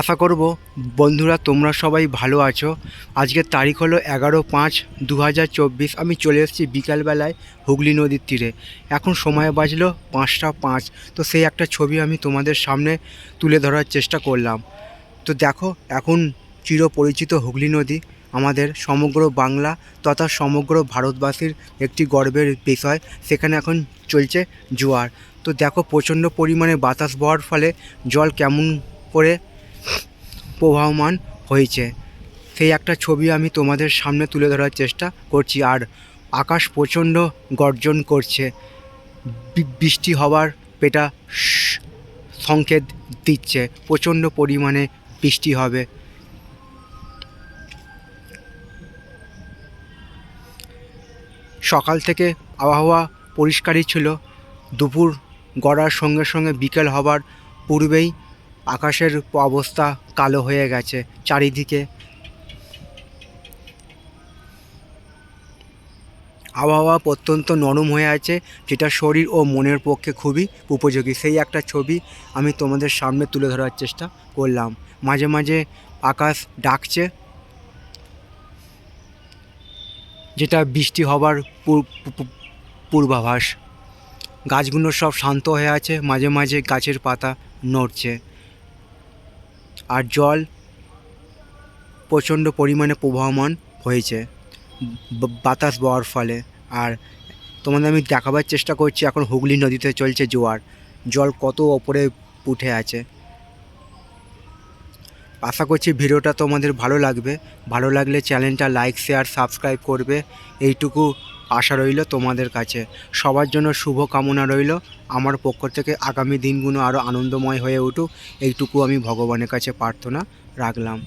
আশা করব বন্ধুরা তোমরা সবাই ভালো আছো। আজকের তারিখ হলো এগারো পাঁচ দু আমি চলে এসেছি বিকালবেলায় হুগলি নদীর তীরে। এখন সময় বাজলো পাঁচটা পাঁচ। তো সেই একটা ছবি আমি তোমাদের সামনে তুলে ধরার চেষ্টা করলাম। তো দেখো, এখন চিরপরিচিত হুগলি নদী, আমাদের সমগ্র বাংলা তথা সমগ্র ভারতবাসীর একটি গর্বের বিষয়। সেখানে এখন চলছে জোয়ার। তো দেখো, প্রচণ্ড পরিমাণে বাতাস বওয়ার ফলে জল কেমন করে প্রবাহমান হয়েছে। সেই একটা ছবি আমি তোমাদের সামনে তুলে ধরার চেষ্টা করছি। আর আকাশ প্রচণ্ড গর্জন করছে। বৃষ্টি হওয়ার পেটা সংকেত দিচ্ছে। প্রচণ্ড পরিমাণে বৃষ্টি হবে। সকাল থেকে আবহাওয়া পরিষ্কারই ছিল। দুপুর গড়ার সঙ্গে সঙ্গে বিকেল হবার পূর্বেই আকাশের অবস্থা কালো হয়ে গেছে চারিদিকে। আবহাওয়া অত্যন্ত নরম হয়ে আছে, যেটা শরীর ও মনের পক্ষে খুবই উপযোগী। সেই একটা ছবি আমি তোমাদের সামনে তুলে ধরার চেষ্টা করলাম। মাঝে মাঝে আকাশ ডাকছে, যেটা বৃষ্টি হবার পূর- পূর্বাভাস। গাছগুলো সব শান্ত হয়ে আছে, মাঝে মাঝে গাছের পাতা নড়ছে। আর জল প্রচণ্ড পরিমাণে প্রবাহমান হয়েছে বাতাস বওয়ার ফলে। আর তোমাদের আমি দেখাবার চেষ্টা করছি, এখন হুগলি নদীতে চলছে জোয়ার। জল কত ওপরে উঠে আছে। আশা করছি ভিডিওটা তোমাদের ভালো লাগবে। ভালো লাগলে চ্যানেলটা লাইক, শেয়ার, সাবস্ক্রাইব করবে। এইটুকু আশা রইল তোমাদের কাছে। সবার জন্য শুভ কামনা রইল। আমার পক্ষ থেকে আগামী দিনগুলো আরও আনন্দময় হয়ে উঠুক। এইটুকু আমি ভগবানের কাছে প্রার্থনা রাখলাম।